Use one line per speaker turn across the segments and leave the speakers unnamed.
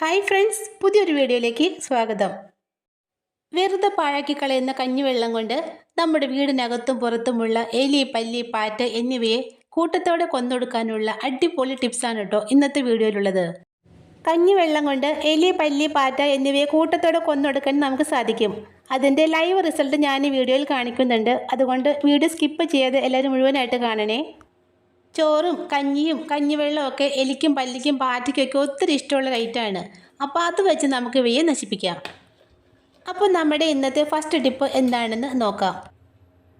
Hi friends പുതിയൊരു വീഡിയോയിലേക്ക് സ്വാഗതം. വെറുതെ പാഴാക്കി കളയുന്ന കഞ്ഞിവെള്ളം കൊണ്ട് നമ്മുടെ വീടിനകത്തും പുറത്തുമുള്ള എലി പല്ലി പാറ്റ എന്നിവയെ കൂട്ടത്തോടെ കൊന്നൊടുക്കാനുള്ള അടിപൊളി ടിപ്സാണ് കേട്ടോ ഇന്നത്തെ വീഡിയോയിലുള്ളത്. കഞ്ഞിവെള്ളം കൊണ്ട് എലി പല്ലി പാറ്റ എന്നിവയെ കൂട്ടത്തോടെ കൊന്നൊടുക്കാൻ നമുക്ക് സാധിക്കും. അതിന്റെ ലൈവ് റിസൾട്ട് ഞാൻ ഈ വീഡിയോയിൽ കാണിക്കുന്നുണ്ട്. അതുകൊണ്ട് വീഡിയോ സ്കിപ്പ് ചെയ്യാതെ എല്ലാവരും മുഴുവനായിട്ട് കാണണേ. ചോറും കഞ്ഞിയും കഞ്ഞിവെള്ളവും ഒക്കെ എലിക്കും പല്ലിക്കും പാറ്റയ്ക്കൊക്കെ ഒത്തിരി ഇഷ്ടമുള്ള ഐറ്റമാണ് അപ്പോൾ അത് വെച്ച് നമുക്ക് ഇവയെ നശിപ്പിക്കാം. അപ്പോൾ നമ്മുടെ ഇന്നത്തെ ഫസ്റ്റ് ടിപ്പ് എന്താണെന്ന് നോക്കാം.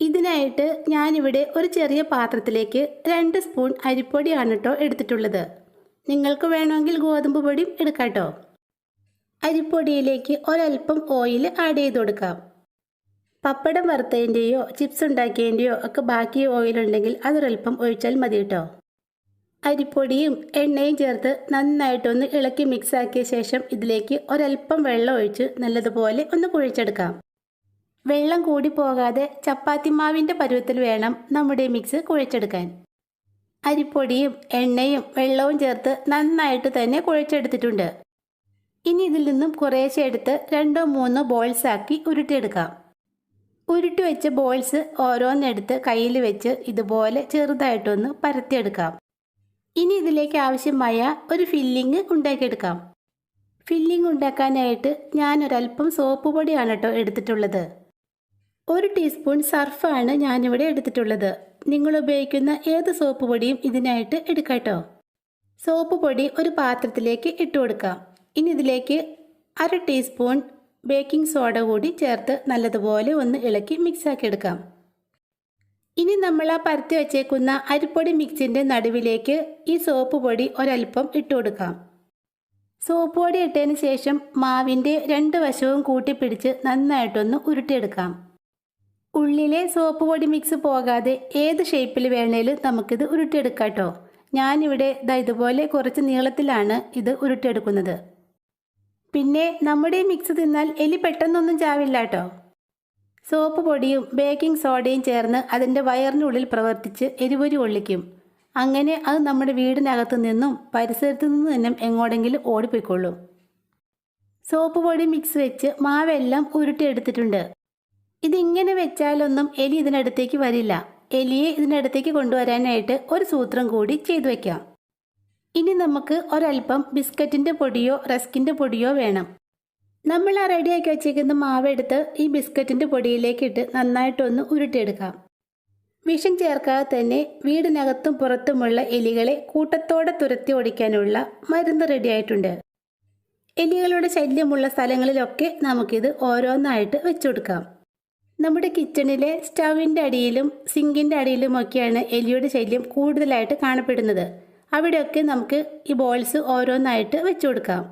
ഇതിനായിട്ട് ഞാനിവിടെ ഒരു ചെറിയ പാത്രത്തിലേക്ക് രണ്ട് സ്പൂൺ അരിപ്പൊടിയാണ് കേട്ടോ എടുത്തിട്ടുള്ളത്. നിങ്ങൾക്ക് വേണമെങ്കിൽ ഗോതമ്പ് പൊടിയും എടുക്കാം കേട്ടോ. അരിപ്പൊടിയിലേക്ക് ഒരൽപ്പം ഓയിൽ ആഡ് ചെയ്ത് കൊടുക്കാം. പപ്പടം വറുത്തതിന്റെയോ ചിപ്സ് ഉണ്ടാക്കിയതിന്റെയോ ഒക്കെ ബാക്കി ഓയിലുണ്ടെങ്കിൽ അതൊരൽപ്പം ഒഴിച്ചാൽ മതി കേട്ടോ അരിപ്പൊടിയും എണ്ണയും ചേർത്ത് നന്നായിട്ടൊന്ന് ഇളക്കി മിക്സ് ആക്കിയ ശേഷം ഇതിലേക്ക് ഒരൽപ്പം വെള്ളം ഒഴിച്ച് നല്ലതുപോലെ ഒന്ന് കുഴിച്ചെടുക്കാം. വെള്ളം കൂടി പോകാതെ ചപ്പാത്തി മാവിന്റെ പരുവത്തിൽ വേണം നമ്മുടെ മിക്സ് കുഴിച്ചെടുക്കാൻ. അരിപ്പൊടിയും എണ്ണയും വെള്ളവും ചേർത്ത് നന്നായിട്ട് തന്നെ കുഴിച്ചെടുത്തിട്ടുണ്ട്. ഇനി ഇതിൽ നിന്നും കുറേശ്ശെ എടുത്ത് രണ്ടോ മൂന്നോ ബോൾസാക്കി ഉരുട്ടിയെടുക്കാം. ഉരുട്ടി വെച്ച ബോൾസ് ഓരോന്നെടുത്ത് കയ്യിൽ വെച്ച് ഇതുപോലെ ചെറുതായിട്ടൊന്ന് പരത്തിയെടുക്കാം. ഇനി ഇതിലേക്ക് ആവശ്യമായ ഒരു ഫില്ലിങ് ഉണ്ടാക്കിയെടുക്കാം. ഫില്ലിംഗ് ഉണ്ടാക്കാനായിട്ട് ഞാനൊരല്പം സോപ്പ് പൊടിയാണ് കേട്ടോ എടുത്തിട്ടുള്ളത്. ഒരു ടീസ്പൂൺ സർഫാണ് ഞാനിവിടെ എടുത്തിട്ടുള്ളത്. നിങ്ങൾ ഉപയോഗിക്കുന്ന ഏത് സോപ്പ് പൊടിയും ഇതിനായിട്ട് എടുക്കാട്ടോ സോപ്പ് പൊടി ഒരു പാത്രത്തിലേക്ക് ഇട്ട് കൊടുക്കാം ഇനി ഇതിലേക്ക് അര ടീസ്പൂൺ ബേക്കിംഗ് സോഡ കൂടി ചേർത്ത് നല്ലതുപോലെ ഒന്ന് ഇളക്കി മിക്സാക്കി എടുക്കാം ഇനി നമ്മൾ ആ പരത്തി വച്ചേക്കുന്ന അരിപ്പൊടി മിക്സിന്റെ നടുവിലേക്ക് ഈ സോപ്പ് പൊടി ഒരൽപ്പം ഇട്ട് കൊടുക്കാം. സോപ്പ് പൊടി ഇട്ടതിന് ശേഷം മാവിന്റെ രണ്ട് വശവും കൂട്ടിപ്പിടിച്ച് നന്നായിട്ടൊന്ന് ഉരുട്ടിയെടുക്കാം. ഉള്ളിലെ സോപ്പ് പൊടി മിക്സ് പോകാതെ ഏത് ഷേപ്പിൽ വേണേലും നമുക്കിത് ഉരുട്ടിയെടുക്കാം കേട്ടോ. ഞാനിവിടെ ഇതുപോലെ കുറച്ച് നീളത്തിലാണ് ഇത് ഉരുട്ടിയെടുക്കുന്നത്. പിന്നെ നമ്മുടെ മിക്സ് തിന്നാൽ എലി പെട്ടെന്നൊന്നും ചാവില്ല കേട്ടോ സോപ്പ് പൊടിയും ബേക്കിംഗ് സോഡയും ചേർന്ന് അതിന്റെ വയറിനുള്ളിൽ പ്രവർത്തിച്ച് എരിപൊരി ഒള്ളിക്കും അങ്ങനെ അത് നമ്മുടെ വീടിനകത്തു നിന്നും പരിസരത്തു നിന്നും തന്നെ എങ്ങോടെങ്കിലും ഓടിപ്പോയിക്കൊള്ളും. സോപ്പ് പൊടി മിക്സ് വെച്ച് മാവെല്ലാം ഉരുട്ടിയെടുത്തിട്ടുണ്ട്. ഇതിങ്ങനെ വെച്ചാലൊന്നും എലി ഇതിനടുത്തേക്ക് വരില്ല. എലിയെ ഇതിനടുത്തേക്ക് കൊണ്ടുവരാനായിട്ട് ഒരു സൂത്രം കൂടി ചെയ്തു വെക്കാം. ഇനി നമുക്ക് ഒരൽപ്പം ബിസ്ക്കറ്റിന്റെ പൊടിയോ റസ്കിന്റെ പൊടിയോ വേണം. നമ്മൾ ആ റെഡിയാക്കി വെച്ചേക്കുന്ന മാവെടുത്ത് ഈ ബിസ്ക്കറ്റിന്റെ പൊടിയിലേക്ക് ഇട്ട് നന്നായിട്ടൊന്ന് ഉരുട്ടിയെടുക്കാം. വിഷം ചേർക്കാതെ തന്നെ വീടിനകത്തും പുറത്തുമുള്ള എലികളെ കൂട്ടത്തോടെ തുരത്തി ഓടിക്കാനുള്ള മരുന്ന് റെഡിയായിട്ടുണ്ട് എലികളുടെ ശല്യമുള്ള സ്ഥലങ്ങളിലൊക്കെ നമുക്കിത് ഓരോന്നായിട്ട് വെച്ചുകൊടുക്കാം നമ്മുടെ കിച്ചണിലെ സ്റ്റവിന്റെ അടിയിലും സിങ്കിന്റെ അടിയിലുമൊക്കെയാണ് എലിയുടെ ശല്യം കൂടുതലായിട്ട് കാണപ്പെടുന്നത്. അവിടെയൊക്കെ നമുക്ക് ഈ ബോൾസ് ഓരോന്നായിട്ട് വെച്ചു കൊടുക്കാം.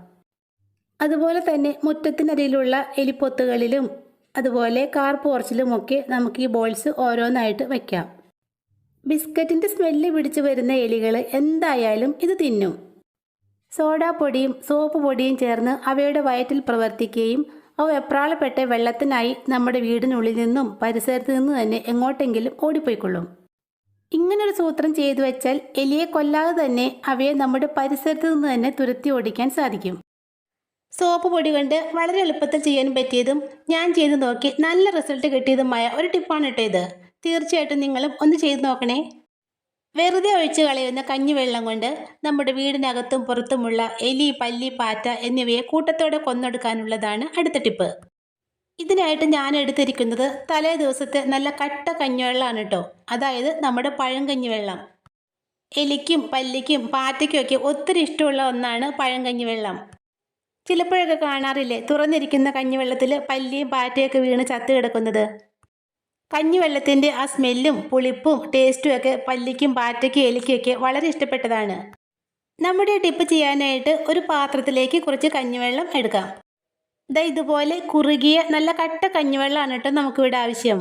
അതുപോലെ തന്നെ മുറ്റത്തിനടിയിലുള്ള എലിപ്പൊത്തുകളിലും അതുപോലെ കാർ പോർച്ചിലുമൊക്കെ നമുക്ക് ഈ ബോൾസ് ഓരോന്നായിട്ട് വയ്ക്കാം ബിസ്ക്കറ്റിന്റെ സ്മെല്ല് പിടിച്ചു വരുന്ന എലികൾ എന്തായാലും ഇത് തിന്നും. സോഡാപ്പൊടിയും സോപ്പ് പൊടിയും ചേർന്ന് അവയുടെ വയറ്റിൽ പ്രവർത്തിക്കുകയും അവ എപ്രാളപ്പെട്ട വെള്ളത്തിനായി നമ്മുടെ വീടിനുള്ളിൽ നിന്നും പരിസരത്ത് നിന്ന് തന്നെ എങ്ങോട്ടെങ്കിലും ഓടിപ്പോയിക്കൊള്ളും. ഇങ്ങനൊരു സൂത്രം ചെയ്തു വെച്ചാൽ എലിയെ കൊല്ലാതെ തന്നെ അവയെ നമ്മുടെ പരിസരത്ത് നിന്ന് തന്നെ തുരത്തി ഓടിക്കാൻ സാധിക്കും. സോപ്പ് പൊടി കൊണ്ട് വളരെ എളുപ്പത്തിൽ ചെയ്യാൻ പറ്റിയതും ഞാൻ ചെയ്ത് നോക്കി നല്ല റിസൾട്ട് കിട്ടിയതുമായ ഒരു ടിപ്പാണ് കേട്ടോ ഇത്. തീർച്ചയായിട്ടും നിങ്ങളും ഒന്ന് ചെയ്ത് നോക്കണേ. വെറുതെ ഒഴിച്ചു കളയുന്ന കഞ്ഞിവെള്ളം കൊണ്ട് നമ്മുടെ വീടിനകത്തും പുറത്തുമുള്ള എലി പല്ലി പാറ്റ എന്നിവയെ കൂട്ടത്തോടെ കൊന്നെടുക്കാനുള്ളതാണ് അടുത്ത ടിപ്പ്. ഇതിനായിട്ട് ഞാൻ എടുത്തിരിക്കുന്നത് തലേ ദിവസത്തെ നല്ല കട്ട കഞ്ഞിവെള്ളമാണ് കേട്ടോ അതായത് നമ്മുടെ പഴങ്കഞ്ഞിവെള്ളം എലിക്കും പല്ലിക്കും പാറ്റയ്ക്കുമൊക്കെ ഒത്തിരി ഇഷ്ടമുള്ള ഒന്നാണ് പഴങ്കഞ്ഞിവെള്ളം ചിലപ്പോഴൊക്കെ കാണാറില്ലേ തുറന്നിരിക്കുന്ന കഞ്ഞിവെള്ളത്തിൽ പല്ലിയും പാറ്റയൊക്കെ വീണ് ചത്തു കിടക്കുന്നത്. കഞ്ഞിവെള്ളത്തിന്റെ ആ സ്മെല്ലും പുളിപ്പും ടേസ്റ്റും ഒക്കെ പല്ലിക്കും പാറ്റയ്ക്കും എലിക്കൊക്കെ വളരെ ഇഷ്ടപ്പെട്ടതാണ്. നമ്മുടെ ടിപ്പ് ചെയ്യാനായിട്ട് ഒരു പാത്രത്തിലേക്ക് കുറച്ച് കഞ്ഞിവെള്ളം എടുക്കാം. ഇതാ ഇതുപോലെ കുറുകിയ നല്ല കട്ട കഞ്ഞിവെള്ളമാണ് കേട്ടോ നമുക്കിവിടെ ആവശ്യം.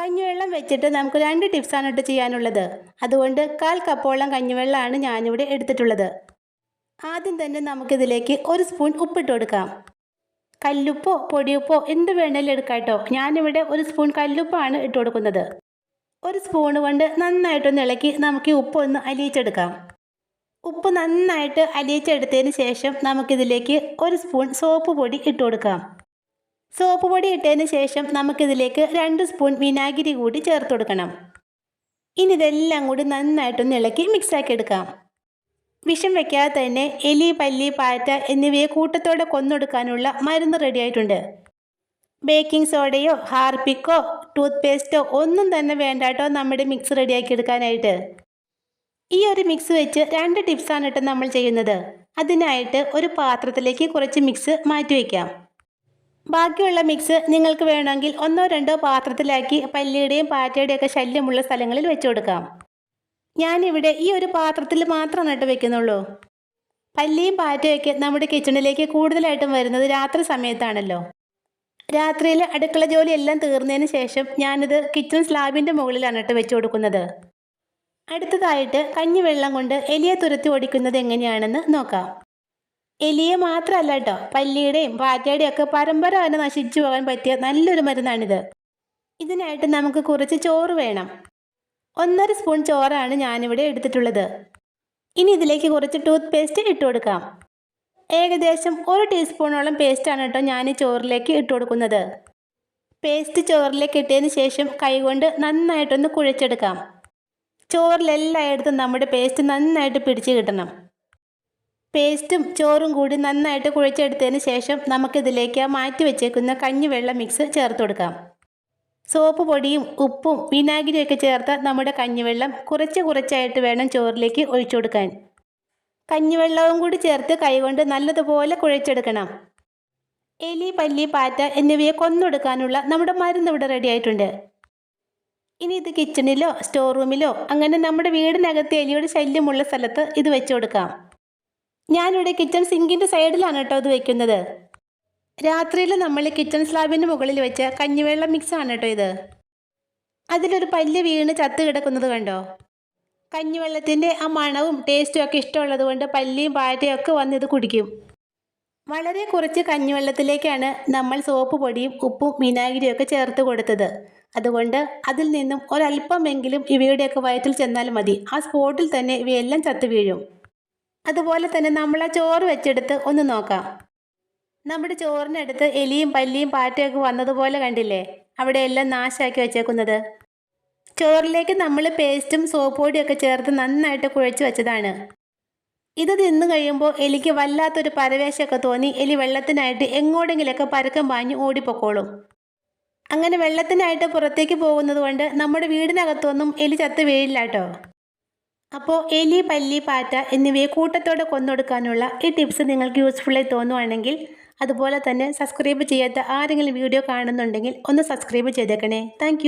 കഞ്ഞിവെള്ളം വെച്ചിട്ട് നമുക്ക് രണ്ട് ടിപ്സാണ് കേട്ടോ ചെയ്യാനുള്ളത്. അതുകൊണ്ട് കാൽ കപ്പോളം കഞ്ഞിവെള്ളമാണ് ഞാനിവിടെ എടുത്തിട്ടുള്ളത്. ആദ്യം തന്നെ നമുക്കിതിലേക്ക് ഒരു സ്പൂൺ ഉപ്പിട്ട് കൊടുക്കാം. കല്ലുപ്പോ പൊടിയുപ്പോ എന്ത് വേണേലും എടുക്കാം കേട്ടോ. ഞാനിവിടെ ഒരു സ്പൂൺ കല്ലുപ്പാണ് ഇട്ട് കൊടുക്കുന്നത്. ഒരു സ്പൂൺ കൊണ്ട് നന്നായിട്ടൊന്ന് ഇളക്കി നമുക്ക് ഈ ഉപ്പ് ഒന്ന് അലിയിച്ചെടുക്കാം. ഉപ്പ് നന്നായിട്ട് അലിയിച്ചെടുത്തതിന് ശേഷം നമുക്കിതിലേക്ക് ഒരു സ്പൂൺ സോപ്പ് പൊടി ഇട്ട് കൊടുക്കാം. സോപ്പ് പൊടി ഇട്ടതിന് ശേഷം നമുക്കിതിലേക്ക് രണ്ട് സ്പൂൺ വിനാഗിരി കൂടി ചേർത്ത് കൊടുക്കണം. ഇനി ഇതെല്ലാം കൂടി നന്നായിട്ടൊന്ന് ഇളക്കി മിക്സാക്കി എടുക്കാം. വിഷം വെക്കാതെ തന്നെ എലി പല്ലി പാറ്റ എന്നിവയെ കൂട്ടത്തോടെ കൊന്നൊടുക്കാനുള്ള മരുന്ന് റെഡിയായിട്ടുണ്ട് ബേക്കിംഗ് സോഡയോ ഹാർപ്പിക്കോ ടൂത്ത് പേസ്റ്റോ ഒന്നും തന്നെ വേണ്ടാട്ടോ നമ്മുടെ മിക്സ് റെഡിയാക്കി എടുക്കാനായിട്ട്. ഈ ഒരു മിക്സ് വെച്ച് രണ്ട് ടിപ്സാണ് കേട്ടോ നമ്മൾ ചെയ്യുന്നത്. അതിനായിട്ട് ഒരു പാത്രത്തിലേക്ക് കുറച്ച് മിക്സ് മാറ്റി വയ്ക്കാം ബാക്കിയുള്ള മിക്സ് നിങ്ങൾക്ക് വേണമെങ്കിൽ ഒന്നോ രണ്ടോ പാത്രത്തിലാക്കി പല്ലിയുടെയും പാറ്റയുടെയും ഒക്കെ ശല്യമുള്ള സ്ഥലങ്ങളിൽ വെച്ച് കൊടുക്കാം. ഞാനിവിടെ ഈ ഒരു പാത്രത്തിൽ മാത്രമാണ് കേട്ടോ വെക്കുന്നുള്ളൂ. പല്ലിയും പാറ്റയൊക്കെ നമ്മുടെ കിച്ചണിലേക്ക് കൂടുതലായിട്ടും വരുന്നത് രാത്രി സമയത്താണല്ലോ. രാത്രിയിൽ അടുക്കള ജോലി എല്ലാം തീർന്നതിന് ശേഷം ഞാനിത് കിച്ചൺ സ്ലാബിന്റെ മുകളിലാണ് കേട്ടോ വെച്ച് കൊടുക്കുന്നത്. അടുത്തതായിട്ട് കഞ്ഞിവെള്ളം കൊണ്ട് എലിയെ തുരത്തി ഓടിക്കുന്നത് എങ്ങനെയാണെന്ന് നോക്കാം. എലിയെ മാത്രമല്ല കേട്ടോ പല്ലിയുടെയും പാറ്റയുടെയും ഒക്കെ പരമ്പര തന്നെ നശിച്ചു പോകാൻ പറ്റിയ നല്ലൊരു മരുന്നാണിത്. ഇതിനായിട്ട് നമുക്ക് കുറച്ച് ചോറ് വേണം. ഒന്നര സ്പൂൺ ചോറാണ് ഞാനിവിടെ എടുത്തിട്ടുള്ളത്. ഇനി ഇതിലേക്ക് കുറച്ച് ടൂത്ത് പേസ്റ്റ് ഇട്ട് കൊടുക്കാം. ഏകദേശം ഒരു ടീസ്പൂണോളം പേസ്റ്റാണ് കേട്ടോ ഞാൻ ചോറിലേക്ക് ഇട്ട് കൊടുക്കുന്നത്. പേസ്റ്റ് ചോറിലേക്ക് ഇട്ടതിന് ശേഷം കൈകൊണ്ട് നന്നായിട്ടൊന്ന് കുഴച്ചെടുക്കാം. ചോറിലെല്ലായിടത്തും നമ്മുടെ പേസ്റ്റ് നന്നായിട്ട് പിടിച്ച് കിട്ടണം. പേസ്റ്റും ചോറും കൂടി നന്നായിട്ട് കുഴച്ചെടുത്തതിന് ശേഷം നമുക്കിതിലേക്ക് മാറ്റി വെച്ചേക്കുന്ന കഞ്ഞിവെള്ളം മിക്സ് ചേർത്ത് കൊടുക്കാം. സോപ്പ് പൊടിയും ഉപ്പും വിനാഗിരിയൊക്കെ ചേർത്ത നമ്മുടെ കഞ്ഞിവെള്ളം കുറച്ച് കുറച്ചായിട്ട് വേണം ചോറിലേക്ക് ഒഴിച്ചു കൊടുക്കാൻ. കഞ്ഞിവെള്ളവും കൂടി ചേർത്ത് കൈകൊണ്ട് നല്ലതുപോലെ കുഴച്ചെടുക്കണം. എലി പല്ലി പാറ്റ എന്നിവയെ കൊന്നൊടുക്കാനുള്ള നമ്മുടെ മരുന്ന് ഇവിടെ റെഡി ആയിട്ടുണ്ട്. ഇനി ഇത് കിച്ചണിലോ സ്റ്റോർ റൂമിലോ അങ്ങനെ നമ്മുടെ വീടിനകത്ത് എലിയുടെ ശല്യമുള്ള സ്ഥലത്ത് ഇത് വെച്ചു കൊടുക്കാം. ഞാനിവിടെ കിച്ചൺ സിങ്കിന്റെ സൈഡിലാണ് കേട്ടോ ഇത് വെക്കുന്നത്. രാത്രിയിൽ നമ്മൾ കിച്ചൺ സ്ലാബിന്റെ മുകളിൽ വെച്ച കഞ്ഞിവെള്ളം മിക്സ് ആണ് കേട്ടോ ഇത്. അതിലൊരു പല്ല് വീണ് ചത്ത് കിടക്കുന്നത് കണ്ടോ? കഞ്ഞിവെള്ളത്തിന്റെ ആ മണവും ടേസ്റ്റും ഒക്കെ ഇഷ്ടമുള്ളത് കൊണ്ട് പല്ലിയും പാറ്റയും ഒക്കെ വന്ന് ഇത് കുടിക്കും. വളരെ കുറച്ച് കഞ്ഞിവെള്ളത്തിലേക്കാണ് നമ്മൾ സോപ്പ് പൊടിയും ഉപ്പും വിനാഗിരിയും ഒക്കെ ചേർത്ത് കൊടുത്തത്. അതുകൊണ്ട് അതിൽ നിന്നും ഒരല്പമെങ്കിലും ഇവയുടെയൊക്കെ വയറ്റിൽ ചെന്നാൽ മതി. ആ സ്പോട്ടിൽ തന്നെ ഇവയെല്ലാം ചത്തു വീഴും. അതുപോലെ തന്നെ നമ്മൾ ആ ചോറ് വെച്ചെടുത്ത് ഒന്ന് നോക്കാം. നമ്മുടെ ചോറിനടുത്ത് എലിയും പല്ലിയും പാറ്റയൊക്കെ വന്നതുപോലെ കണ്ടില്ലേ? അവിടെ എല്ലാം നാശമാക്കി വെച്ചേക്കുന്നത്. ചോറിലേക്ക് നമ്മൾ പേസ്റ്റും സോപ്പ് പൊടിയൊക്കെ ചേർത്ത് നന്നായിട്ട് കുഴച്ച് വെച്ചതാണ്. ഇത് തിന്നു കഴിയുമ്പോൾ എലിക്ക് വല്ലാത്തൊരു പരവേശമൊക്കെ തോന്നി എലി വെള്ളത്തിനായിട്ട് എങ്ങോടെങ്കിലൊക്കെ പരക്കം പാഞ്ഞ് ഓടിപ്പോക്കോളും. അങ്ങനെ വെള്ളത്തിനായിട്ട് പുറത്തേക്ക് പോകുന്നത് കൊണ്ട് നമ്മുടെ വീടിനകത്തൊന്നും എലി ചത്ത് വീഴില്ല കേട്ടോ. അപ്പോൾ എലി പല്ലി പാറ്റ എന്നിവയെ കൂട്ടത്തോടെ കൊന്നൊടുക്കാനുള്ള ഈ ടിപ്സ് നിങ്ങൾക്ക് യൂസ്ഫുള്ളായി തോന്നുവാണെങ്കിൽ അതുപോലെ തന്നെ സബ്സ്ക്രൈബ് ചെയ്യാത്ത ആരെങ്കിലും വീഡിയോ കാണുന്നുണ്ടെങ്കിൽ ഒന്ന് സബ്സ്ക്രൈബ് ചെയ്തേക്കണേ. താങ്ക്